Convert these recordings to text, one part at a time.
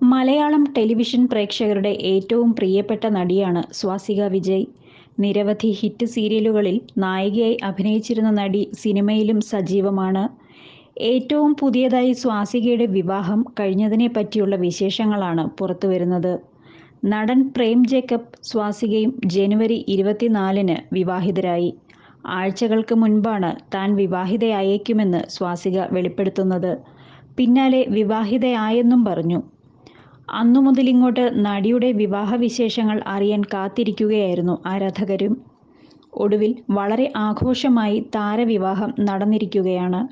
Malayalam television പ്രേക്ഷകരുടെ ഏറ്റവും പ്രിയപ്പെട്ട നടിയാണ് സ്വാസിക വിജയ്. നിരവധി ഹിറ്റ് സീരിയലുകളിൽ നായികയായി അഭിനയിച്ചിരുന്ന നടി സിനിമയിലും സജീവമാണ്. ഏറ്റവും പുതിയതായി സ്വാസികയുടെ വിവാഹം കഴിഞ്ഞതിനെ പറ്റിയുള്ള വിശേഷങ്ങളാണ് പുറത്തുവരുന്നത് നടൻ പ്രേം ജേക്കബ് സ്വാസികയും ജനുവരി ഇരുപത്തിനാലിന് വിവാഹിതരായി. ആഴ്ചകൾക്ക് മുൻപാണ് താൻ വിവാഹിതയായേക്കുമെന്ന് സ്വാസിക വെളിപ്പെടുത്തുന്നത്. പിന്നാലെ വിവാഹിതയായെന്നും പറഞ്ഞു. അന്നു മുതലിങ്ങോട്ട് നടിയുടെ വിവാഹ വിശേഷങ്ങൾ അറിയാൻ കാത്തിരിക്കുകയായിരുന്നു ആരാധകരും. ഒടുവിൽ വളരെ ആഘോഷമായി താരവിവാഹം നടന്നിരിക്കുകയാണ്.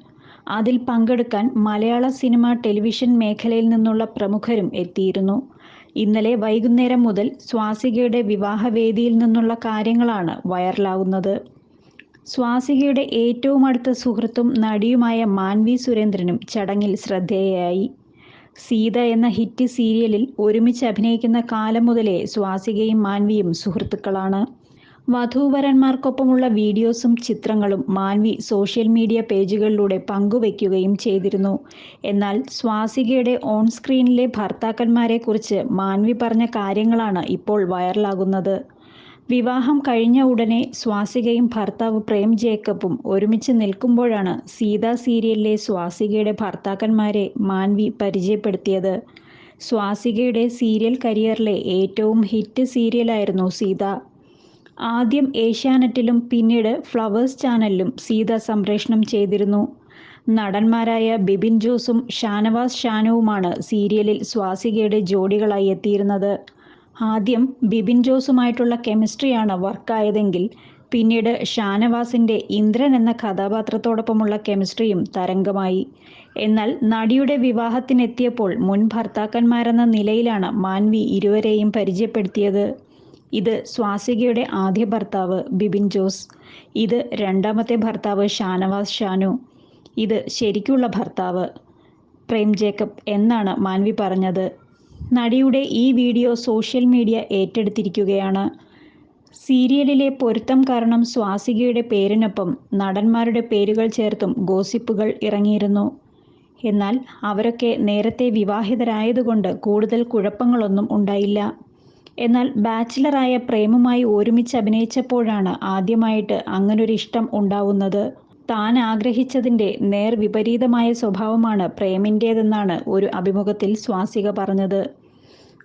അതിൽ പങ്കെടുക്കാൻ മലയാള സിനിമ ടെലിവിഷൻ മേഖലയിൽ നിന്നുള്ള പ്രമുഖരും എത്തിയിരുന്നു. ഇന്നലെ വൈകുന്നേരം മുതൽ സ്വാസികയുടെ വിവാഹവേദിയിൽ നിന്നുള്ള കാര്യങ്ങളാണ് വൈറലാവുന്നത്. സ്വാസികയുടെ ഏറ്റവും അടുത്ത സുഹൃത്തും നടിയുമായ മാൻവി സുരേന്ദ്രനും ചടങ്ങിൽ ശ്രദ്ധേയയായി. സീത എന്ന ഹിറ്റ് സീരിയലിൽ ഒരുമിച്ച് അഭിനയിക്കുന്ന കാലം മുതലേ സ്വാസികയും മാൻവിയും സുഹൃത്തുക്കളാണ്. വധൂവരന്മാർക്കൊപ്പമുള്ള വീഡിയോസും ചിത്രങ്ങളും മാൻവി സോഷ്യൽ മീഡിയ പേജുകളിലൂടെ പങ്കുവയ്ക്കുകയും ചെയ്തിരുന്നു. എന്നാൽ സ്വാസികയുടെ ഓൺ സ്ക്രീനിലെ ഭർത്താക്കന്മാരെക്കുറിച്ച് മാൻവി പറഞ്ഞ കാര്യങ്ങളാണ് ഇപ്പോൾ വൈറലാകുന്നത്. വിവാഹം കഴിഞ്ഞ ഉടനെ സ്വാസികയും ഭർത്താവ് പ്രേം ജേക്കബും ഒരുമിച്ച് നിൽക്കുമ്പോഴാണ് സീത സീരിയലിലെ സ്വാസികയുടെ ഭർത്താക്കന്മാരെ മാൻവി പരിചയപ്പെടുത്തിയത്. സ്വാസികയുടെ സീരിയൽ കരിയറിലെ ഏറ്റവും ഹിറ്റ് സീരിയലായിരുന്നു സീത. ആദ്യം ഏഷ്യാനെറ്റിലും പിന്നീട് ഫ്ലവേഴ്സ് ചാനലിലും സീത സംപ്രേഷണം ചെയ്തിരുന്നു. നടന്മാരായ ബിബിൻ ജോസും ഷാനവാസ് ഷാനുവുമാണ് സീരിയലിൽ സ്വാസികയുടെ ജോഡികളായി എത്തിയിരുന്നത്. ആദ്യം ബിബിൻ ജോസുമായിട്ടുള്ള കെമിസ്ട്രിയാണ് വർക്കായതെങ്കിൽ പിന്നീട് ഷാനവാസിന്റെ ഇന്ദ്രൻ എന്ന കഥാപാത്രത്തോടൊപ്പമുള്ള കെമിസ്ട്രിയും തരംഗമായി. എന്നാൽ നടിയുടെ വിവാഹത്തിനെത്തിയപ്പോൾ മുൻ ഭർത്താക്കന്മാരെന്ന നിലയിലാണ് മാൻവി ഇരുവരെയും പരിചയപ്പെടുത്തിയത്. ഇത് സ്വാസികയുടെ ആദ്യ ഭർത്താവ് ബിബിൻ ജോസ് ഇത് രണ്ടാമത്തെ ഭർത്താവ് ഷാനവാസ് ഷാനു ഇത് ശരിക്കുള്ള ഭർത്താവ് പ്രേം ജേക്കബ് എന്നാണ് മാൻവി പറഞ്ഞത്. നടിയുടെ ഈ വീഡിയോ സോഷ്യൽ മീഡിയ ഏറ്റെടുത്തിരിക്കുകയാണ്. സീരിയലിലെ പൊരുത്തം കാരണം സ്വാസികയുടെ പേരിനൊപ്പം നടന്മാരുടെ പേരുകൾ ചേർത്തും ഗോസിപ്പുകൾ ഇറങ്ങിയിരുന്നു. എന്നാൽ അവരൊക്കെ നേരത്തെ വിവാഹിതരായതുകൊണ്ട് കൂടുതൽ കുഴപ്പങ്ങളൊന്നും ഉണ്ടായില്ല. എന്നാൽ ബാച്ചിലറായ പ്രേമുമായി ഒരുമിച്ച് അഭിനയിച്ചപ്പോഴാണ് ആദ്യമായിട്ട് അങ്ങനൊരിഷ്ടം ഉണ്ടാവുന്നത്. താൻ ആഗ്രഹിച്ചതിന്റെ നേർ വിപരീതമായ സ്വഭാവമാണ് പ്രേമിന്റേതെന്നാണ് ഒരു അഭിമുഖത്തിൽ സ്വാസിക പറഞ്ഞത്.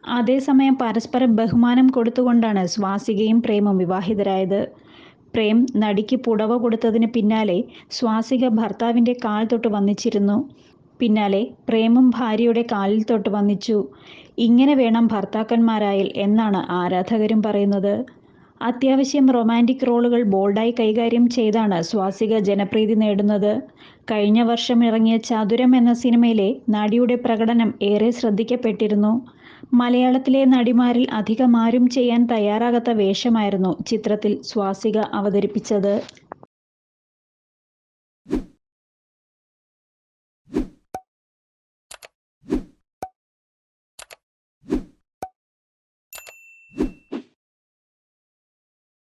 അതേസമയം പരസ്പരം ബഹുമാനം കൊടുത്തുകൊണ്ടാണ് സ്വാസികയും പ്രേമും വിവാഹിതരായത്. പ്രേം നടിക്ക് പുടവ കൊടുത്തതിന് പിന്നാലെ സ്വാസിക ഭർത്താവിന്റെ കാൽ തൊട്ട് വന്നിച്ചിരുന്നു. പിന്നാലെ പ്രേമും ഭാര്യയുടെ കാലിൽ തൊട്ട് വന്നിച്ചു. ഇങ്ങനെ വേണം ഭർത്താക്കന്മാരായാൽ എന്നാണ് ആരാധകരും പറയുന്നത്. അത്യാവശ്യം റൊമാന്റിക് റോളുകൾ ബോൾഡായി കൈകാര്യം ചെയ്താണ് സ്വാസിക ജനപ്രീതി നേടുന്നത്. കഴിഞ്ഞ വർഷം ഇറങ്ങിയ ചതുരം എന്ന സിനിമയിലെ നടിയുടെ പ്രകടനം ഏറെ ശ്രദ്ധിക്കപ്പെട്ടിരുന്നു. മലയാളത്തിലെ നടിമാരിൽ അധികമാരും ചെയ്യാൻ തയ്യാറാകാത്ത വേഷമായിരുന്നു ചിത്രത്തിൽ സ്വാസിക അവതരിപ്പിച്ചത്.